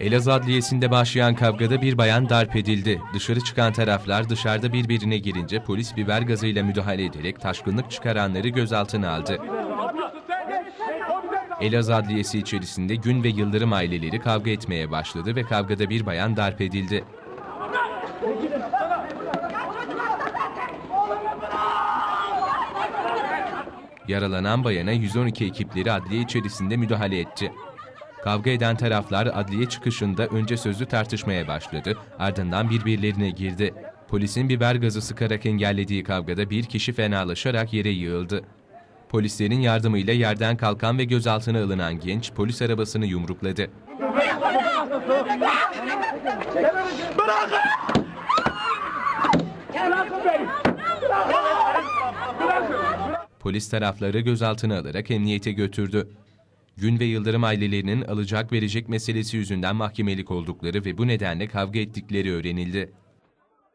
Elazığ Adliyesi'nde başlayan kavgada bir bayan darp edildi. Dışarı çıkan taraflar dışarıda birbirine girince polis biber gazıyla müdahale ederek taşkınlık çıkaranları gözaltına aldı. Elazığ Adliyesi içerisinde Gün ve Yıldırım aileleri kavga etmeye başladı ve kavgada bir bayan darp edildi. Yaralanan bayana 112 ekipleri adliye içerisinde müdahale etti. Kavga eden taraflar adliye çıkışında önce sözlü tartışmaya başladı, ardından birbirlerine girdi. Polisin biber gazı sıkarak engellediği kavgada bir kişi fenalaşarak yere yığıldı. Polislerin yardımıyla yerden kalkan ve gözaltına alınan genç polis arabasını yumrukladı. Polis tarafları gözaltına alarak emniyete götürdü. Gün ve Yıldırım ailelerinin alacak verecek meselesi yüzünden mahkemelik oldukları ve bu nedenle kavga ettikleri öğrenildi.